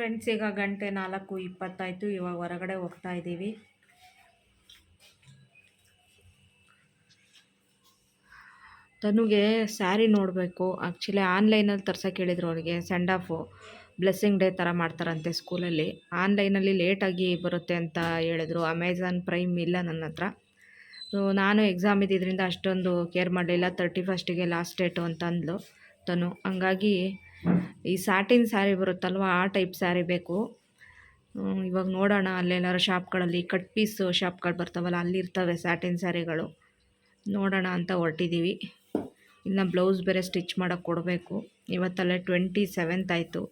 Friends ಈಗ ಗಂಟೆ ನಾಲ್ಕು ಇಪ್ಪತ್ತಾಯಿತು. ಇವಾಗ ಹೊರಗಡೆ ಹೋಗ್ತಾ ಇದ್ದೀವಿ. ತನುಗೆ ಸ್ಯಾರಿ ನೋಡಬೇಕು. ಆ್ಯಕ್ಚುಲಿ ಆನ್ಲೈನಲ್ಲಿ ತರ್ಸೋಕೆ ಹೇಳಿದ್ರು ಅವಳಿಗೆ ಸೆಂಡ್ ಆಫು ಬ್ಲೆಸ್ಸಿಂಗ್ ಡೇ ಥರ ಮಾಡ್ತಾರಂತೆ ಸ್ಕೂಲಲ್ಲಿ ಆನ್ಲೈನಲ್ಲಿ ಲೇಟಾಗಿ ಬರುತ್ತೆ ಅಂತ ಹೇಳಿದ್ರು. ಅಮೆಝಾನ್ ಪ್ರೈಮ್ ಇಲ್ಲ ನನ್ನ ಹತ್ರ. ನಾನು ಎಕ್ಸಾಮ್ ಇದ್ದಿದ್ದರಿಂದ ಅಷ್ಟೊಂದು ಕೇರ್ ಮಾಡಲಿಲ್ಲ. ತರ್ಟಿ ಫಸ್ಟಿಗೆ ಲಾಸ್ಟ್ ಡೇಟು ಅಂತ ಅಂದ್ಲು ತನು. ಹಂಗಾಗಿ ಈ ಸ್ಯಾಟಿನ್ ಸ್ಯಾರಿ ಬರುತ್ತಲ್ವ, ಆ ಟೈಪ್ ಸ್ಯಾರಿ ಬೇಕು. ಇವಾಗ ನೋಡೋಣ, ಅಲ್ಲೆಲ್ಲಾರು ಶಾಪ್ಗಳಲ್ಲಿ ಕಟ್ ಪೀಸ್ ಶಾಪ್ಗಳು ಬರ್ತಾವಲ್ಲ, ಅಲ್ಲಿರ್ತವೆ ಸ್ಯಾಟಿನ್ ಸ್ಯಾರಿಗಳು ನೋಡೋಣ ಅಂತ ಹೊರಟಿದ್ದೀವಿ ಇನ್ನು ಬ್ಲೌಸ್ ಬೇರೆ ಸ್ಟಿಚ್ ಮಾಡೋಕ್ಕೆ ಕೊಡಬೇಕು. ಇವತ್ತಲ್ಲೇ ಟ್ವೆಂಟಿ ಸೆವೆಂತ್ ಆಯಿತು.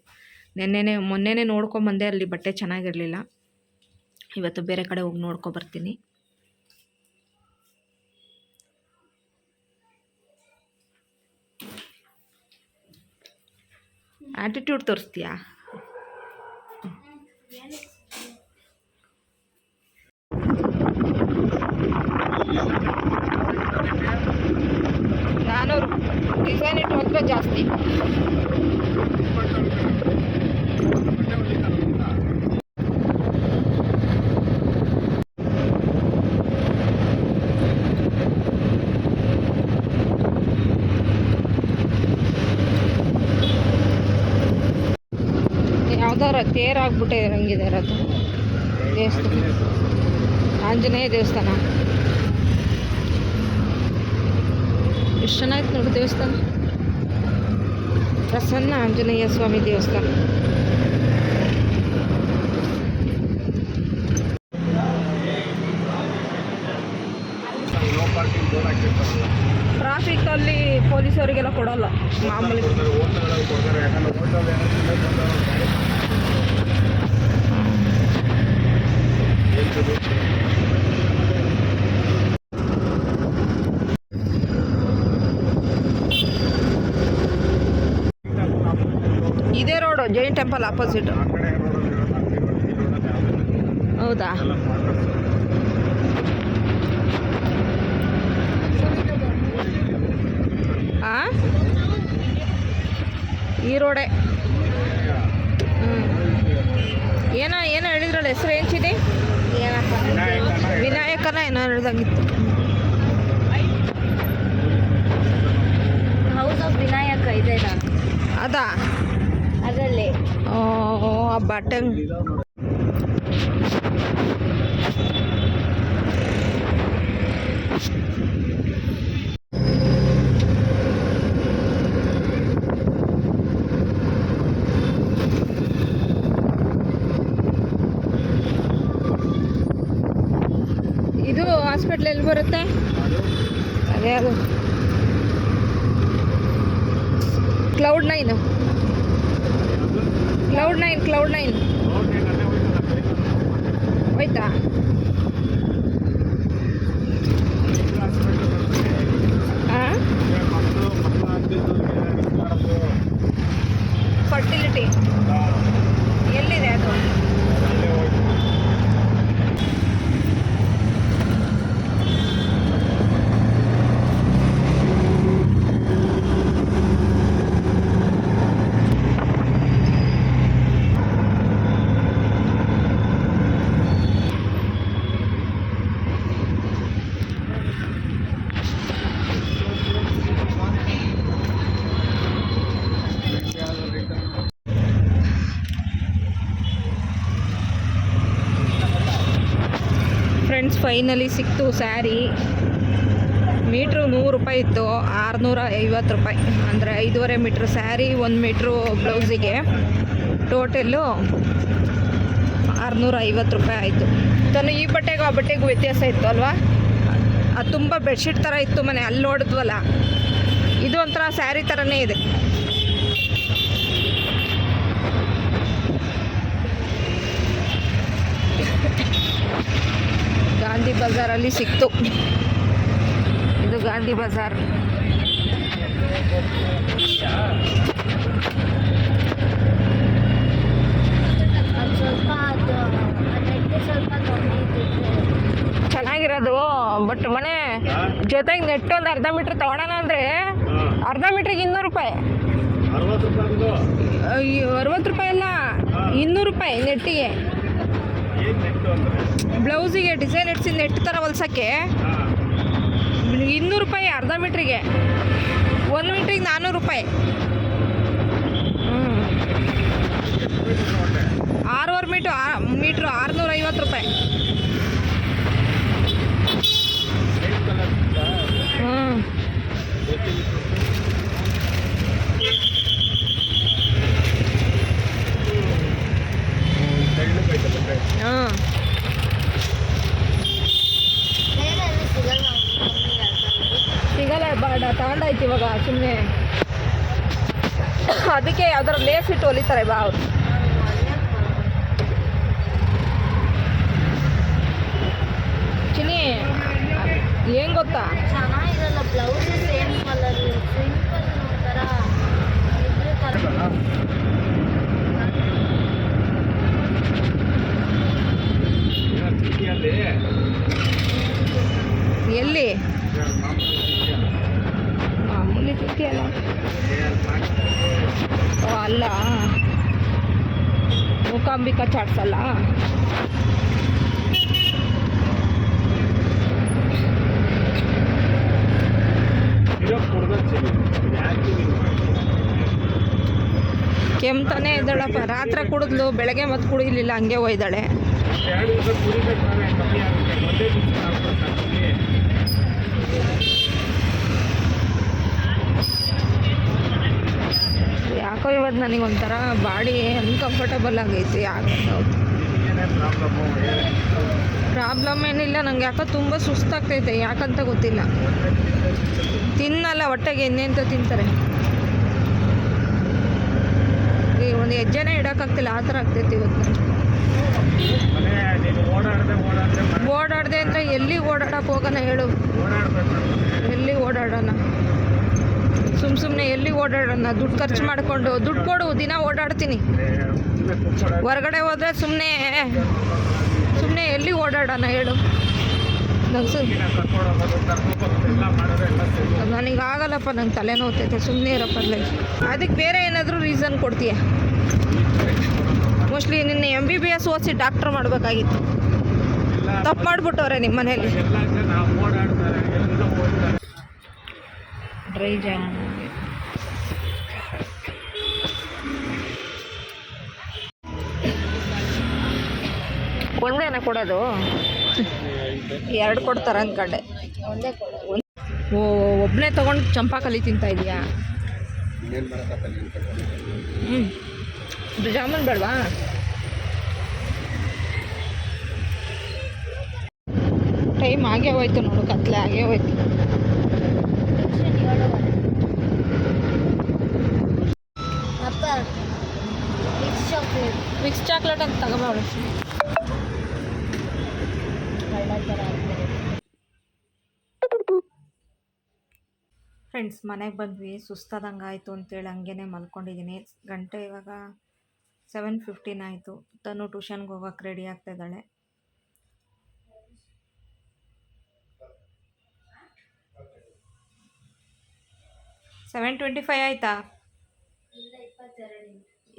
ನೆನ್ನೆನೇ, ಮೊನ್ನೆನೇ ನೋಡ್ಕೊಂಬಂದೆ, ಅಲ್ಲಿ ಬಟ್ಟೆ ಚೆನ್ನಾಗಿರಲಿಲ್ಲ. ಇವತ್ತು ಬೇರೆ ಕಡೆ ಹೋಗಿ ನೋಡ್ಕೊಬರ್ತೀನಿ ಆ್ಯಟಿಟ್ಯೂಡ್ ತೋರಿಸ್ತೀಯಾ? ನಾನೂರು. ಡಿಸೈನ್ ಇಟ್ಟು ಹೊಲಿದ್ರೆ ಜಾಸ್ತಿ. ತೇರಾಗ್ಬಿಟ್ಟೆ ಹಂಗಿದೆ ಇರೋದು. ದೇವಸ್ಥಾನ. ಆಂಜನೇಯ ದೇವಸ್ಥಾನ. ಎಷ್ಟು ಚೆನ್ನಾಗಿತ್ತು ನೋಡಿ ದೇವಸ್ಥಾನ. ಪ್ರಸನ್ನ ಆಂಜನೇಯ ಸ್ವಾಮಿ ದೇವಸ್ಥಾನ. ಟ್ರಾಫಿಕ್ಕಲ್ಲಿ ಟ್ರಾಫಿಕಲ್ಲಿ ಪೊಲೀಸವರಿಗೆಲ್ಲ ಕೊಡಲ್ಲ, ಮಾಮೂಲಿ. ಇದೇ ರೋಡು, ಜೈನ್ ಟೆಂಪಲ್ ಆಪೋಸಿಟ್? ಹೌದಾ? ಆ? ಈ ರೋಡೆ. ಹ್ಞೂ ಏನೋ ಏನೋ ಹೇಳಿದ್ರಲ್ಲ, ಹೆಸರು ಏನ್ಸಿದೆ ವಿನಾಯಕನ ಏನೋ ಹೇಳ್ದಂಗಿತ್ತು ಹೌಸ್ ಆಫ್ ವಿನಾಯಕ ಇದೆನಾ ಅದಾ ಅದರಲ್ಲಿ. ಓ, ಆ ಬಟ್ಟೆ ಇದು ಹಾಸ್ಪಿಟ್ಲ್ ಎಲ್ಲಿ ಬರುತ್ತೆ? ಅದೇ ಅದು. Cloud nine cloud nine cloud nine road ಏನಾದ್ರೆ ಹೋಯ್ತಲ್ಲ, ಬೇಗ ಹೋಯ್ತಾ ಹಾಂ ಮಕ್ಕಳು ಮಕ್ಕಳು ಆಗ್ತಿದ್ದು ಏನಾದ್ರು ಮಾಡೋದು ಫರ್ಟಿಲಿಟಿ ಎಲ್ಲಿದೆ ಅದು ಅಲ್ಲೇ ಹೋಯ್ತು ಫ್ರೆಂಡ್ಸ್ ಫೈನಲಿ ಸಿಕ್ತು ಸ್ಯಾರಿ. ಮೀಟ್ರು ನೂರು ರೂಪಾಯಿ ಇತ್ತು ಆರುನೂರ ಐವತ್ತು ರೂಪಾಯಿ. ಅಂದರೆ ಐದೂವರೆ ಮೀಟ್ರ್ ಸ್ಯಾರಿ ಒಂದು ಮೀಟ್ರು ಬ್ಲೌಸಿಗೆ. ಟೋಟಲ್ಲು ಆರುನೂರ ಐವತ್ತು ರೂಪಾಯಿ ಆಯಿತು. ತಾನು ಈ ಬಟ್ಟೆಗೂ ಆ ಬಟ್ಟೆಗೂ ವ್ಯತ್ಯಾಸ ಇತ್ತು ಅಲ್ವಾ? ಅದು ತುಂಬ ಬೆಡ್ಶೀಟ್ ಥರ ಇತ್ತು ಮನೆ ಅಲ್ಲಿ ನೋಡಿದ್ವಲ್ಲ? ಇದು ಒಂಥರ ಸ್ಯಾರಿ ಥರನೇ ಇದೆ. ಗಾಂಧಿ ಬಜಾರಲ್ಲಿ ಸಿಕ್ತು. ಇದು ಗಾಂಧಿ ಬಜಾರ್. ಚೆನ್ನಾಗಿರೋದು ಬಟ್ ಮನೆ ಜೊತೆಗೆ ನೆಟ್ ಒಂದು ಅರ್ಧ ಮೀಟ್ರ್ ತಗೊಳೋಣ ಅಂದರೆ ಅರ್ಧ ಮೀಟ್ರಿಗೆ ಇನ್ನೂರು ರೂಪಾಯಿ. ಅರವತ್ತು ರೂಪಾಯಿ ಅಲ್ಲ ಇನ್ನೂರು ರೂಪಾಯಿ ನೆಟ್ಟಿಗೆ ಬ್ಲೌಸಿಗೆ ಡಿಸೈನ್ ಇಡ್ಸಿ ನೆಟ್ ಥರ ಹೊಲ್ಸೋಕ್ಕೆ. ಇನ್ನೂರು ರೂಪಾಯಿ ಅರ್ಧ ಮೀಟ್ರಿಗೆ. ಒಂದು ಮೀಟ್ರಿಗೆ ನಾನ್ನೂರು ರೂಪಾಯಿ. ಹ್ಞೂ ಆರೂವರೆ ಮೀಟ್ರು ಮೀಟ್ರು ಆರುನೂರ ಐವತ್ತು ರೂಪಾಯಿ ಸೇಮ್ ಕಲರ್ ಹ್ಞೂ ತೆಳ್ಳಗೈತೆ ಬಟ್ಟೆ ಹಾಂ ಬೇರೆ ಎಲ್ಲ ಸಿಗಲ್ಲ ಕಮ್ಮಿ ಆಗ್ತದೆ ಸಿಗಲ್ಲ ಬಾಡ ತಗೊಂಡಾಯ್ತು ಇವಾಗ ಸುಮ್ಮನೆ ಅದಕ್ಕೆ ಇಟ್ಟು ಹೊಲಿತಾರೆ ಬಾ ಅವರು. ಚಿನಿ ಏನು ಗೊತ್ತಾ? ಚೆನ್ನಾಗಿರಲ್ಲ ಬ್ಲೌಸ್ ಸೇಮ್ ಕಲರ್ ಸಿಂಪಲ್ ಒಂಥರ ಇದ್ರ ಎಲ್ಲಿ? ಮಾಮೂಲಿ ತಿಥಿ ಅಲ್ಲ. ಮೂಕಾಂಬಿಕಾ ಚಾಟ್ಸ್ ಅಲ್ಲ? ಸಿರಪ್ ಕುಡ್ದು ಸಿಗಿ ಯಾಕೆ ನೀವು ಕೆಮ್ತಾನೆ ಇದ್ದಾಳಪ್ಪ. ರಾತ್ರಿ ಕುಡಿದ್ಲು, ಬೆಳಗ್ಗೆ ಮತ್ತೆ ಕುಡಿಲಿಲ್ಲ, ಹಂಗೆ ಒಯ್ದಾಳೆ ಎರಡು ದಿವಸ ಕುಡಿಬೇಕು ತಾನೇ ಕಮ್ಮಿ ಆಗುತ್ತೆ ಒಂದೇ ದಿವಸ ಕಮ್ಮಿ ಯಾಕೋ ಇವತ್ತು ನನಗೆ ಒಂಥರ ಬಾಡಿ ಅನ್ಕಂಫರ್ಟಬಲ್ ಆಗೈತಿ ಯಾಕೆ. ಪ್ರಾಬ್ಲಮ್ ಏನಿಲ್ಲ ನಂಗೆ ಯಾಕೋ ತುಂಬ ಸುಸ್ತಾಗ್ತೈತೆ ಯಾಕಂತ ಗೊತ್ತಿಲ್ಲ. ತಿನ್ನಲ್ಲ ಹೊಟ್ಟೆಗೆ ಇನ್ನೆಂತ ತಿಂತಾರೆ? ಈ ಒಂದು ಹೆಜ್ಜೆನೇ ಇಡೋಕ್ಕಾಗ್ತಿಲ್ಲ ಆ ಥರ ಆಗ್ತೈತಿ ಇವತ್ತು. ಓಡಾಡದೆ ಅಂದರೆ ಎಲ್ಲಿ ಓಡಾಡಕ್ಕೆ ಹೋಗೋಣ ಹೇಳು ಓಡಾಡ್ಬೇಕು ಎಲ್ಲಿ ಓಡಾಡೋಣ ಸುಮ್ಮ ಸುಮ್ಮನೆ ಎಲ್ಲಿ ಓಡಾಡೋಣ? ದುಡ್ಡು ಖರ್ಚು ಮಾಡಿಕೊಂಡು ದುಡ್ಡು ಕೊಡು ದಿನ ಓಡಾಡ್ತೀನಿ. ಹೊರಗಡೆ ಹೋದರೆ ಸುಮ್ಮನೆ ಸುಮ್ಮನೆ ಎಲ್ಲಿ ಓಡಾಡೋಣ ಹೇಳು. ನನಗೆ ಆಗಲ್ಲಪ್ಪ ನಂಗೆ ತಲೆ ನೋವ್ತೈತೆ ಸುಮ್ಮನೆ ಇರಪ್ಪ ಅಲ್ಲೇ ಅದಕ್ಕೆ ಬೇರೆ ಏನಾದರೂ ರೀಸನ್ ಕೊಡ್ತೀಯ? ಮೋಸ್ಟ್ಲಿ ನಿನ್ನೆ ಎಂ ಬಿ ಬಿ ಎಸ್ ಓದಿಸಿ ಡಾಕ್ಟ್ರ್ ಮಾಡಬೇಕಾಗಿತ್ತು. ತಪ್ಪು ಮಾಡಿಬಿಟ್ಟವ್ರೆ ನಿಮ್ಮ ಮನೇಲಿ ಡ್ರೈ ಜಾಮ್ ಒಂದೇನ ಕೊಡೋದು? ಎರಡು ಕೊಡ್ತಾರೆ ಅಂದ್ಕೊಂಡೆ. ಒಂದೇ ಕೊಡು. ಓ ಒಬ್ಬನೇ ತೊಗೊಂಡು ಚಂಪಾಕಲಿ ತಿಂತಾ ಇದೀಯಾ? ಹ್ಞೂ ಜಾಮೂನ್ ಬೇಡವಾ? ಟೈಮ್ ಆಗೇ ಹೋಯ್ತು ನೋಡು ಕತ್ಲೆ ಆಗೇ ಹೋಯ್ತು. ಅಪ್ಪ ಮಿಕ್ಸ್ ಚಾಕ್ಲೇಟ್ ಅಂತ ತಗೋಬಾವಳು ಕಳ್ಳ ಥರ ಆಗ್ತದೆ ಫ್ರೆಂಡ್ಸ್ ಮನೆಗೆ ಬಂದ್ವಿ ಸುಸ್ತಾದಂಗೆ ಆಯಿತು ಅಂತೇಳಿ ಹಂಗೇ ಮಲ್ಕೊಂಡಿದ್ದೀನಿ ಗಂಟೆ ಇವಾಗ ಸೆವೆನ್ ಫಿಫ್ಟೀನ್ ಆಯಿತು. ತನು ಟ್ಯೂಷನ್ಗೆ ಹೋಗೋಕೆ ರೆಡಿ ಆಗ್ತಾ ಇದ್ದಾಳೆ. ಸೆವೆನ್ ಟ್ವೆಂಟಿ ಫೈವ್ ಆಯಿತಾ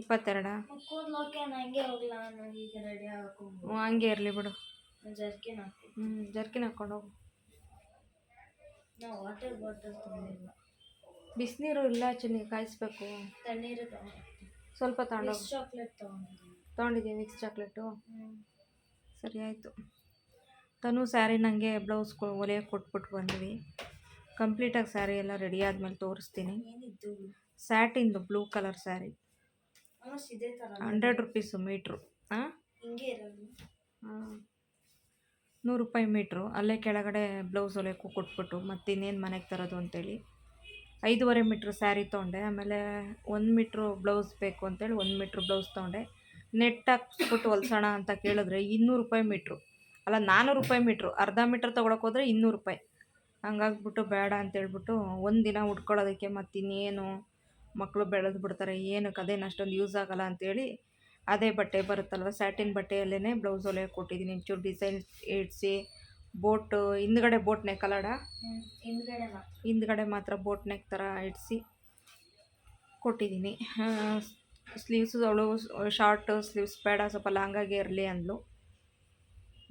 ಇಪ್ಪತ್ತೆರಡು. ಹಂಗೆ ಇರಲಿ ಬಿಡು. ಜರ್ಕಿನ್ ಹಾಕ್ಕೊಂಡು ಹೋಗು. ನಾವು ವಾಟರ್ ಬಾಟಲ್ ತಂದಿಲ್ಲ ಬಿಸಿನೀರು ಇಲ್ಲ ಚೆನ್ನಾಗಿ ಕಾಯಿಸ್ಬೇಕು. ತಣ್ಣೀರು ಸ್ವಲ್ಪ ತಗೊಂಡು ಚಾಕ್ಲೇಟ್ ತಗೊಂಡಿದ್ದೀನಿ ತೊಗೊಂಡಿದ್ದೀವಿ ಮಿಕ್ಸ್ ಚಾಕ್ಲೇಟು ಸರಿ ಆಯಿತು. ತನು ಸ್ಯಾರಿ ನನಗೆ ಬ್ಲೌಸ್ ಹೊಲಿಯೋಕೆ ಕೊಟ್ಬಿಟ್ಟು ಬಂದ್ವಿ. ಕಂಪ್ಲೀಟಾಗಿ ಸ್ಯಾರಿ ಎಲ್ಲ ರೆಡಿ ಆದಮೇಲೆ ತೋರಿಸ್ತೀನಿ. ಏನಿದ್ದು? ಸ್ಯಾಟಿಂದು ಬ್ಲೂ ಕಲರ್ ಸ್ಯಾರಿ ಆಲ್ಮೋಸ್ಟ್ ಇದೇ ಥರ ಹಂಡ್ರೆಡ್ ರುಪೀಸು ಮೀಟ್ರು ಹಾಂ ಹಿಂಗೆ ಇರೋದು. ನೂರು ರೂಪಾಯಿ ಮೀಟ್ರು. ಅಲ್ಲೇ ಕೆಳಗಡೆ ಬ್ಲೌಸ್ ಹೊಲಿಯೋಕ್ಕೂ ಕೊಟ್ಬಿಟ್ಟು ಮತ್ತು ಇನ್ನೇನು ಮನೆಗೆ ತರೋದು ಅಂತೇಳಿ ಐದೂವರೆ ಮೀಟ್ರ್ ಸ್ಯಾರಿ ತೊಗೊಂಡೆ. ಆಮೇಲೆ ಒಂದು ಮೀಟ್ರು ಬ್ಲೌಸ್ ಬೇಕು ಅಂತೇಳಿ ಒಂದು ಮೀಟ್ರ್ ಬ್ಲೌಸ್ ತೊಗೊಂಡೆ. ನೆಟ್ ಹಾಕ್ಸ್ಬಿಟ್ಟು ಹೊಲ್ಸೋಣ ಅಂತ ಕೇಳಿದ್ರೆ ಇನ್ನೂರು ರೂಪಾಯಿ ಮೀಟ್ರು. ಅಲ್ಲ ನಾನ್ನೂರು ರೂಪಾಯಿ ಮೀಟ್ರು. ಅರ್ಧ ಮೀಟ್ರ್ ತೊಗೊಳಕ್ಕೆ ಹೋದರೆ ಇನ್ನೂರು ರೂಪಾಯಿ. ಹಂಗಾಗ್ಬಿಟ್ಟು ಬೇಡ ಅಂತೇಳ್ಬಿಟ್ಟು ಒಂದು ದಿನ ಉಟ್ಕೊಳ್ಳೋದಕ್ಕೆ ಮತ್ತು ಇನ್ನೇನು ಮಕ್ಕಳು ಬೆಳೆದು ಬಿಡ್ತಾರೆ, ಏನಕ್ಕೆ ಅದೇನು ಅಷ್ಟೊಂದು ಯೂಸ್ ಆಗೋಲ್ಲ ಅಂತೇಳಿ ಅದೇ ಬಟ್ಟೆ ಬರುತ್ತಲ್ವ? ಸ್ಯಾಟಿನ್ ಬಟ್ಟೆಯಲ್ಲೇ ಬ್ಲೌಸ್ ಹೊಲಿಯೋಕೆ ಕೊಟ್ಟಿದ್ದೀನಿ. ಒಂಚೂರು ಡಿಸೈನ್ ಇಡಿಸಿ ಬೋಟ್ ಹಿಂದ್ಗಡೆ ಬೋಟ್ ನೆಕ್ ಅಲ್ಲಡ ಹ್ಞೂ ಹಿಂದ್ಗಡೆ ಮಾತ್ರ. ಬೋಟ್ ನೆಕ್ ಥರ ಇಡಿಸಿ ಕೊಟ್ಟಿದ್ದೀನಿ. ಸ್ಲೀವ್ಸ್ ಅವಳು ಶಾರ್ಟ್ ಸ್ಲೀವ್ಸ್ ಬೇಡ ಸ್ವಲ್ಪ ಲಾಂಗಾಗೆ ಇರಲಿ ಅಂದ್ಲು.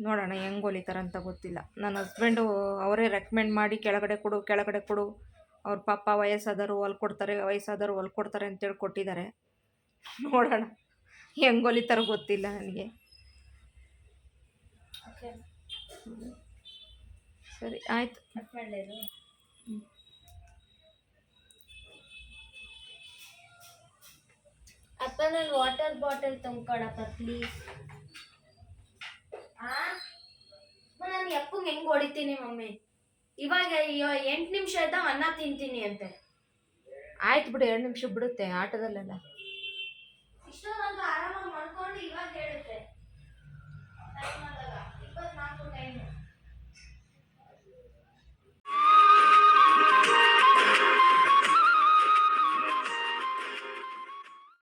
ನೋಡೋಣ ಹೆಂಗೆ ಹೊಲಿತಾರೆ ಅಂತ ಗೊತ್ತಿಲ್ಲ. ನನ್ನ ಹಸ್ಬೆಂಡು ಅವರೇ ರೆಕಮೆಂಡ್ ಮಾಡಿ ಕೆಳಗಡೆ ಕೊಡು ಕೆಳಗಡೆ ಕೊಡು. ಅವ್ರ ಪಾಪ ವಯಸ್ಸಾದವರು ಹೊಲ್ಕೊಡ್ತಾರೆ ವಯಸ್ಸಾದವರು ಹೊಲ್ಕೊಡ್ತಾರೆ ಅಂತೇಳಿ ಕೊಟ್ಟಿದ್ದಾರೆ. ನೋಡೋಣ. ಹೆಂಗೆ ಹೊಲಿತಾರೋ ಗೊತ್ತಿಲ್ಲ ನನಗೆ. ಸರಿ ಆಯಿತು. ಅಪ್ಪ ನಾನು ವಾಟರ್ ಬಾಟಲ್ ತುಂಬ್ಕೊಡಪ್ಪ ಪ್ಲೀಸ್ ನಾನು ಎಪ್ಪಂಗೆ ಹೆಂಗ್ ಹೊಡಿತೀನಿ ಮಮ್ಮಿ? ಇವಾಗ ಎಂಟು ನಿಮಿಷ ಆಯ್ತಾ ಅನ್ನ ತಿಂತೀನಿ ಅಂತೆ. ಆಯ್ತು ಬಿಡು ಎರಡು ನಿಮಿಷ ಬಿಡುತ್ತೆ ಆಟದಲ್ಲೆಲ್ಲ.